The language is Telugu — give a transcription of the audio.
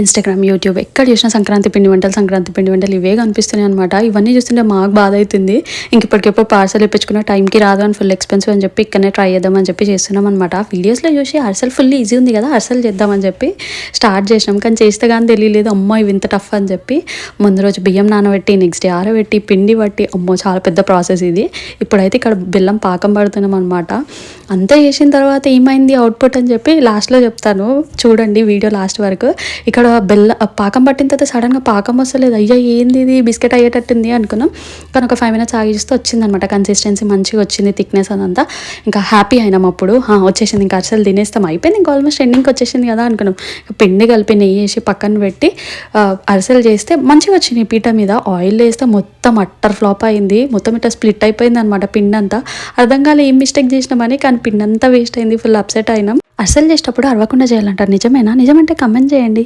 ఇన్స్టాగ్రామ్ యూట్యూబ్ ఎక్కడ చూసినా సంక్రాంతి పిండి వంటలు సంక్రాంతి పిండి వంటలు ఇవే కనిపిస్తున్నాయి అనమాట ఇవన్నీ చూస్తుంటే మాకు బాధ అవుతుంది ఇంక ఇప్పటికెప్పుడు పార్సల్ ఇప్పించుకున్న టైంకి రాదు అని ఫుల్ ఎక్స్పెన్సివ్ అని చెప్పి ఇక్కడనే ట్రై చేద్దామని చెప్పి చేస్తున్నాం అనమాట వీడియోస్లో చూసి అర్సల్ ఫుల్ ఈజీ ఉంది కదా అర్సల్ చేద్దామని చెప్పి స్టార్ట్ చేసినాం. కానీ చేస్తే కానీ తెలియలేదు అమ్మో ఇవి ఇంత టఫ్ అని చెప్పి ముందు రోజు బియ్యం నానబెట్టి నెక్స్ట్ డే ఆరబెట్టి పిండి పట్టి అమ్మో చాలా పెద్ద ప్రాసెస్ ఇది. ఇప్పుడైతే ఇక్కడ బెల్లం పాకం పడుతున్నాం అనమాట అంతా చేసిన తర్వాత ఏమైంది అవుట్పుట్ అని చెప్పి లాస్ట్లో చెప్తాను. చూడండి వీడియో లాస్ట్ వరకు. ఇక్కడ బెల్ల పాకం పట్టిన తర్వాత సడన్గా పాకం వస్తలేదు. అయ్యా ఏంది ఇది? బిస్కెట్ అయ్యేటట్టుంది అనుకున్నాం. కానీ ఒక ఫైవ్ మినిట్స్ ఆగిస్తే వచ్చిందనమాట కన్సిస్టెన్సీ మంచిగా వచ్చింది థిక్నెస్ అదంతా. ఇంకా హ్యాపీ అయినాం అప్పుడు. వచ్చేసింది. ఇంకా అసలు తినేస్తాం. అయిపోయింది. ఇంకా ఆల్మోస్ట్ ఎండింగ్కి వచ్చేసింది కదా అనుకున్నాం. పిండి కలిపి నెయ్యి వేసి పక్కన పెట్టి అరిసెలు చేస్తే మంచిగా వచ్చినాయి. పీట మీద ఆయిల్ వేస్తే మొత్తం అట్టర్ ఫ్లాప్ అయింది. మొత్తం ఇట్లా స్ప్లిట్ అయిపోయింది అనమాట పిండి అంతా అర్థం కాలే ఏం మిస్టేక్ చేసినామని కానీ పిండి అంతా వేస్ట్ అయింది. ఫుల్ అప్సెట్ అయినాం. అసలు చేసేటప్పుడు అరవకుండా చేయాలంటారు. నిజమేనా? నిజమంటే కమెంట్ చేయండి.